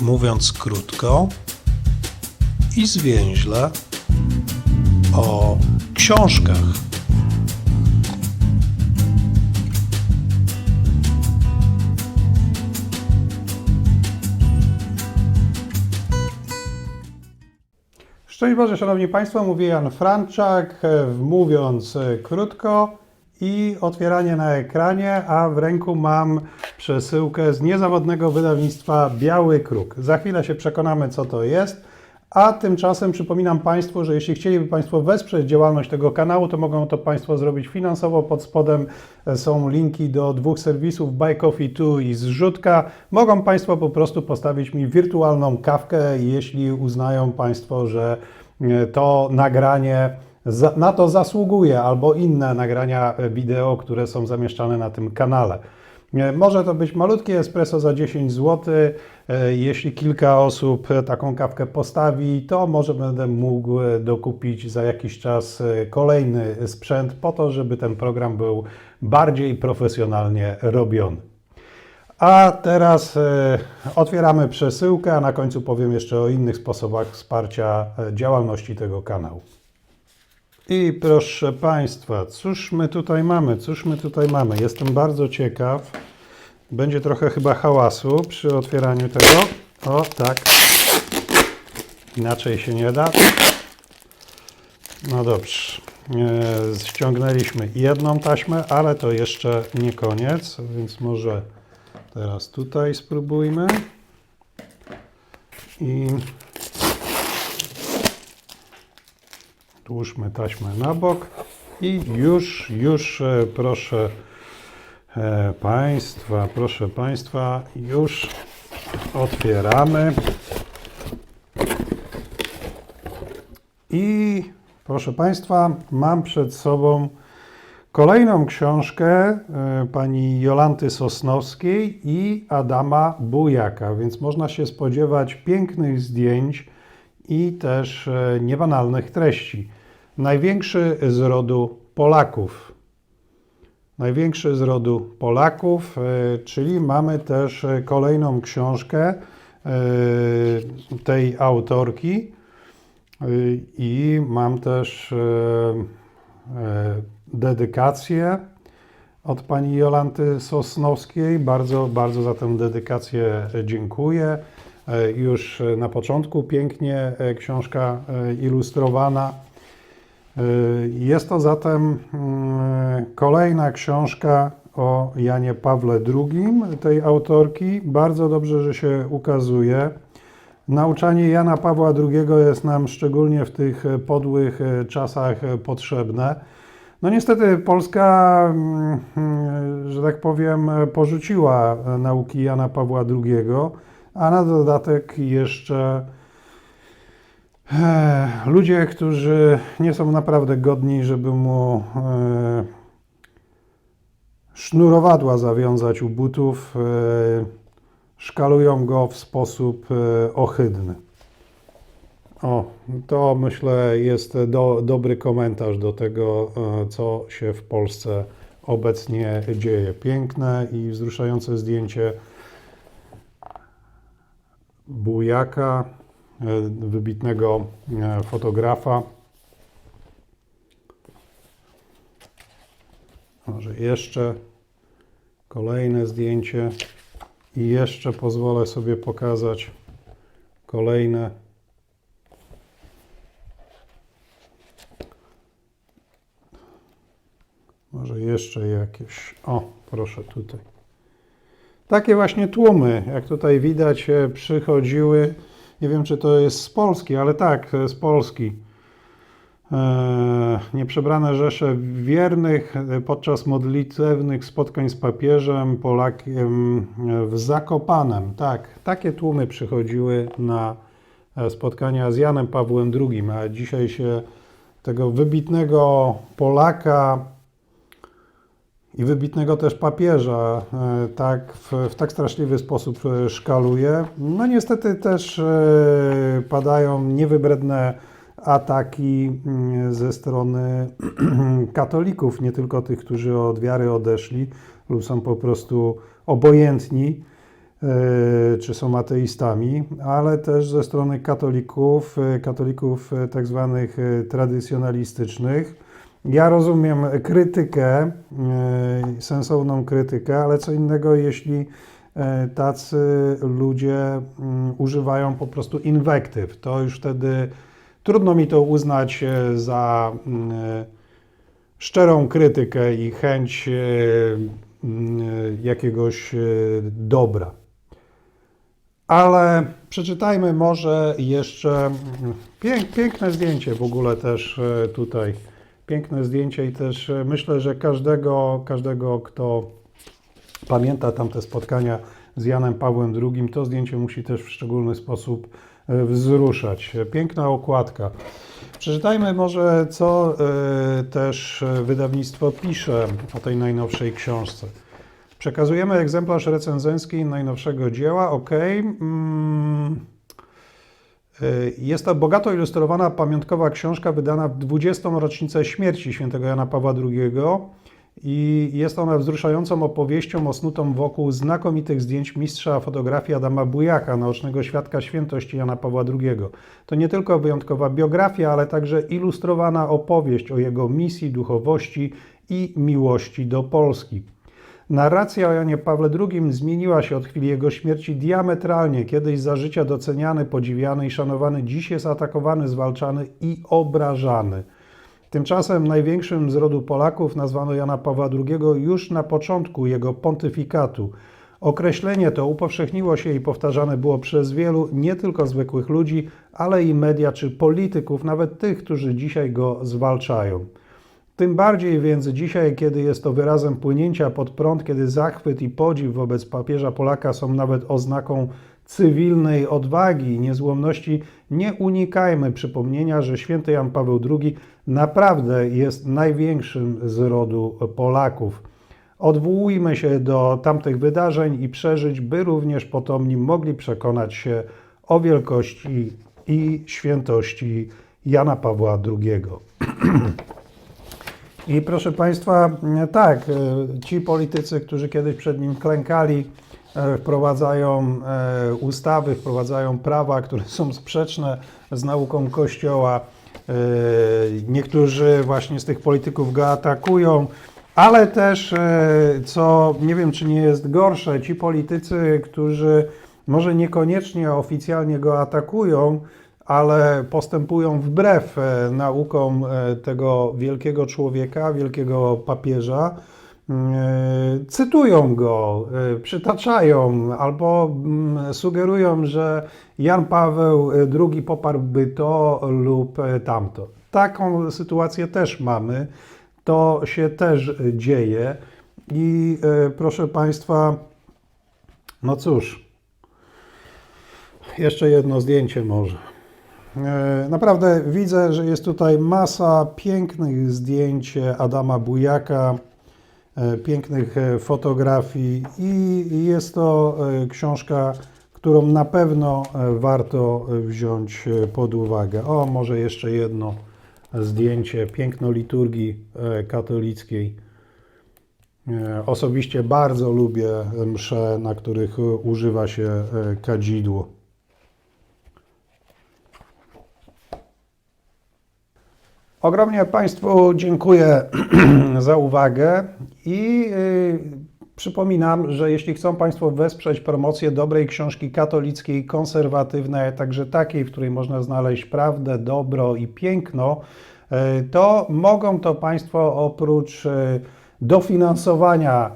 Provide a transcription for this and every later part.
mówiąc krótko i zwięźle, o książkach. Szczęść Boże, Szanowni Państwo, mówi Jan Franczak, mówiąc e, krótko i otwieranie na ekranie, a w ręku mam przesyłkę z niezawodnego wydawnictwa Biały Kruk. Za chwilę się przekonamy, co to jest. A tymczasem przypominam Państwu, że jeśli chcieliby Państwo wesprzeć działalność tego kanału, to mogą to Państwo zrobić finansowo. Pod spodem są linki do dwóch serwisów Buy Coffee 2 i Zrzutka. Mogą Państwo po prostu postawić mi wirtualną kawkę, jeśli uznają Państwo, że e, to nagranie na to zasługuje, albo inne nagrania e, wideo, które są zamieszczane na tym kanale. E, Może to być malutkie espresso za 10 zł. E, Jeśli kilka osób taką kawkę postawi, to może będę mógł dokupić za jakiś czas kolejny sprzęt po to, żeby ten program był bardziej profesjonalnie robiony. A teraz otwieramy przesyłkę, a na końcu powiem jeszcze o innych sposobach wsparcia działalności tego kanału. I proszę Państwa, cóż my tutaj mamy? Cóż my tutaj mamy? Jestem bardzo ciekaw. Będzie trochę chyba hałasu przy otwieraniu tego. O, tak. Inaczej się nie da. No dobrze. E, ściągnęliśmy jedną taśmę, ale to jeszcze nie koniec, więc może teraz tutaj spróbujmy. I Tłóżmy taśmę na bok i już, już e, proszę e, Państwa, proszę Państwa, już otwieramy. I proszę Państwa, mam przed sobą kolejną książkę e, pani Jolanty Sosnowskiej i Adama Bujaka, więc można się spodziewać pięknych zdjęć i też niebanalnych treści. Największy z rodu Polaków. Największy z rodu Polaków, e, czyli mamy też kolejną książkę e, tej autorki e, i mam też dedykację od pani Jolanty Sosnowskiej. Bardzo, bardzo za tę dedykację dziękuję. Już na początku pięknie książka ilustrowana. E, Jest to zatem mm, kolejna książka o Janie Pawle II, tej autorki. Bardzo dobrze, że się ukazuje. Nauczanie Jana Pawła II jest nam szczególnie w tych e, podłych e, czasach e, potrzebne. No niestety Polska, mm, mm, że tak powiem, e, porzuciła e, nauki Jana Pawła II, a na dodatek jeszcze e, ludzie, którzy nie są naprawdę godni, żeby mu e, sznurowadła zawiązać u butów, e, szkalują go w sposób e, ohydny. O, to myślę jest do, dobry komentarz do tego, co się w Polsce obecnie dzieje. Piękne i wzruszające zdjęcie Bujaka, wybitnego e, fotografa. Może jeszcze kolejne zdjęcie i jeszcze pozwolę sobie pokazać kolejne. Może jeszcze jakieś. O, proszę tutaj. Takie właśnie tłumy, jak tutaj widać, e, przychodziły. Nie wiem, czy to jest z Polski, ale tak, e, z Polski. E, Nieprzebrane rzesze wiernych e, podczas modlitewnych spotkań z papieżem Polakiem w Zakopanem. Tak, takie tłumy przychodziły na spotkania z Janem Pawłem II, a dzisiaj się tego wybitnego Polaka i wybitnego też papieża e, tak w, w tak straszliwy sposób e, szkaluje. No niestety też e, padają niewybredne ataki mm, ze strony katolików, nie tylko tych, którzy od wiary odeszli lub są po prostu obojętni czy są ateistami, ale też ze strony katolików, katolików tak zwanych tradycjonalistycznych. Ja rozumiem krytykę, e, sensowną krytykę, ale co innego, jeśli e, tacy ludzie mm, używają po prostu inwektyw. To już wtedy trudno mi to uznać e, za mm, szczerą krytykę i chęć mm, jakiegoś dobra. Ale przeczytajmy może jeszcze pięk, piękne zdjęcie w ogóle też tutaj. Piękne zdjęcie i też e, myślę, że każdego, każdego kto pamięta tamte spotkania z Janem Pawłem II, to zdjęcie musi też w szczególny sposób e, wzruszać. Piękna okładka. Przeczytajmy może, co e, też wydawnictwo pisze o tej najnowszej książce. Przekazujemy egzemplarz recenzencki najnowszego dzieła. OK. Mm. Y, Jest to bogato ilustrowana pamiątkowa książka wydana w 20. rocznicę śmierci świętego Jana Pawła II i jest ona wzruszającą opowieścią osnutą wokół znakomitych zdjęć mistrza fotografii Adama Bujaka, naocznego świadka świętości Jana Pawła II. To nie tylko wyjątkowa biografia, ale także ilustrowana opowieść o jego misji, duchowości i miłości do Polski. Narracja o Janie Pawle II zmieniła się od chwili jego śmierci diametralnie. Kiedyś za życia doceniany, podziwiany i szanowany, dziś jest atakowany, zwalczany i obrażany. Tymczasem największym z rodu Polaków nazwano Jana Pawła II już na początku jego pontyfikatu. Określenie to upowszechniło się i powtarzane było przez wielu, nie tylko zwykłych ludzi, ale i media czy polityków, nawet tych, którzy dzisiaj go zwalczają. Tym bardziej więc dzisiaj, kiedy jest to wyrazem płynięcia pod prąd, kiedy zachwyt i podziw wobec papieża Polaka są nawet oznaką cywilnej odwagi i niezłomności, nie unikajmy przypomnienia, że święty Jan Paweł II naprawdę jest największym z rodu Polaków. Odwołujmy się do tamtych wydarzeń i przeżyć, by również potomni mogli przekonać się o wielkości i świętości Jana Pawła II. I proszę Państwa, tak, e, ci politycy, którzy kiedyś przed nim klękali, e, wprowadzają e, ustawy, wprowadzają prawa, które są sprzeczne z nauką Kościoła. E, Niektórzy właśnie z tych polityków go atakują, ale też, e, co nie wiem, czy nie jest gorsze, ci politycy, którzy może niekoniecznie oficjalnie go atakują, ale postępują wbrew e, naukom e, tego wielkiego człowieka, wielkiego papieża, e, cytują go, przytaczają albo mm, sugerują, że Jan Paweł II poparłby to lub tamto. Taką sytuację też mamy, to się też dzieje i proszę Państwa, no cóż, jeszcze jedno zdjęcie może. E, Naprawdę widzę, że jest tutaj masa pięknych zdjęć Adama Bujaka, e, pięknych e, fotografii i jest to książka, którą na pewno warto wziąć pod uwagę. O, może jeszcze jedno zdjęcie, piękno liturgii katolickiej. Osobiście bardzo lubię msze, na których używa się kadzidło. Ogromnie Państwu dziękuję za uwagę i y, przypominam, że jeśli chcą Państwo wesprzeć promocję dobrej książki katolickiej, konserwatywnej, także takiej, w której można znaleźć prawdę, dobro i piękno, y, to mogą to Państwo oprócz y, dofinansowania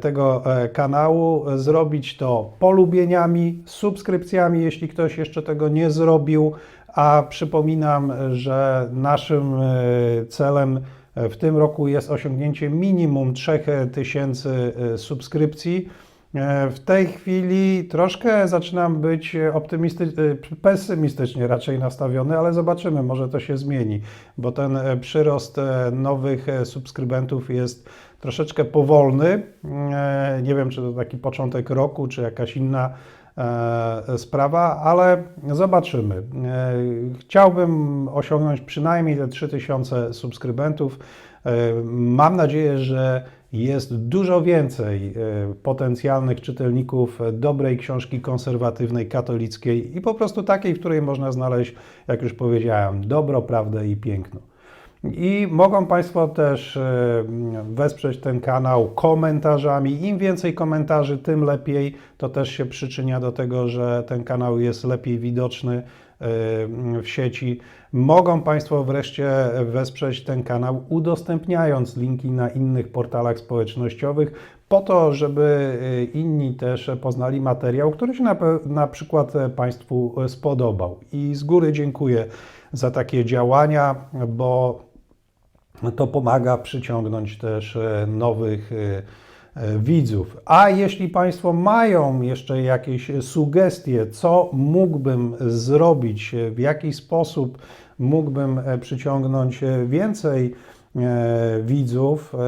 tego e, kanału zrobić to polubieniami, subskrypcjami, jeśli ktoś jeszcze tego nie zrobił. A przypominam, że naszym e, celem e, w tym roku jest osiągnięcie minimum 3000 e, subskrypcji. W tej chwili troszkę zaczynam być optymisty- e, pesymistycznie raczej nastawiony, ale zobaczymy, może to się zmieni, bo ten przyrost nowych subskrybentów jest troszeczkę powolny. Nie wiem, czy to taki początek roku, czy jakaś inna sprawa, ale zobaczymy. E, Chciałbym osiągnąć przynajmniej te 3000 subskrybentów. E, Mam nadzieję, że jest dużo więcej e, potencjalnych czytelników e, dobrej książki konserwatywnej, katolickiej i po prostu takiej, w której można znaleźć, jak już powiedziałem, dobro, prawdę i piękno. I mogą Państwo też e, wesprzeć ten kanał komentarzami. Im więcej komentarzy, tym lepiej. To też się przyczynia do tego, że ten kanał jest lepiej widoczny e, w sieci. Mogą Państwo wreszcie wesprzeć ten kanał, udostępniając linki na innych portalach społecznościowych, po to, żeby e, inni też poznali materiał, który się na, na przykład Państwu spodobał. I z góry dziękuję za takie działania, bo to pomaga przyciągnąć też e, nowych e, e, widzów. A jeśli Państwo mają jeszcze jakieś sugestie, co mógłbym zrobić, w jaki sposób mógłbym przyciągnąć więcej widzów, e,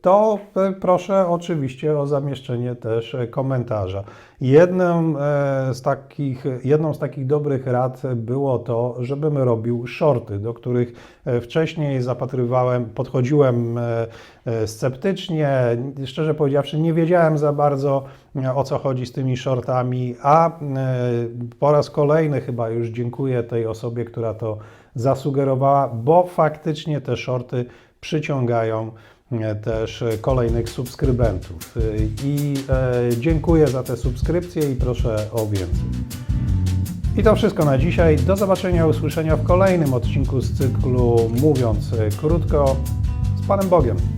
to e, proszę oczywiście o zamieszczenie też e, komentarza. Jedną e, z takich, jedną z takich dobrych rad było to, żebym robił shorty, do których e, wcześniej zapatrywałem, podchodziłem e, e, sceptycznie. Szczerze powiedziawszy, nie wiedziałem za bardzo e, o co chodzi z tymi shortami, a e, po raz kolejny chyba już dziękuję tej osobie, która to zasugerowała, bo faktycznie te shorty przyciągają e, też kolejnych subskrybentów. E, I e, dziękuję za te subskrypcje i proszę o więcej. I to wszystko na dzisiaj. Do zobaczenia, usłyszenia w kolejnym odcinku z cyklu Mówiąc krótko z Panem Bogiem.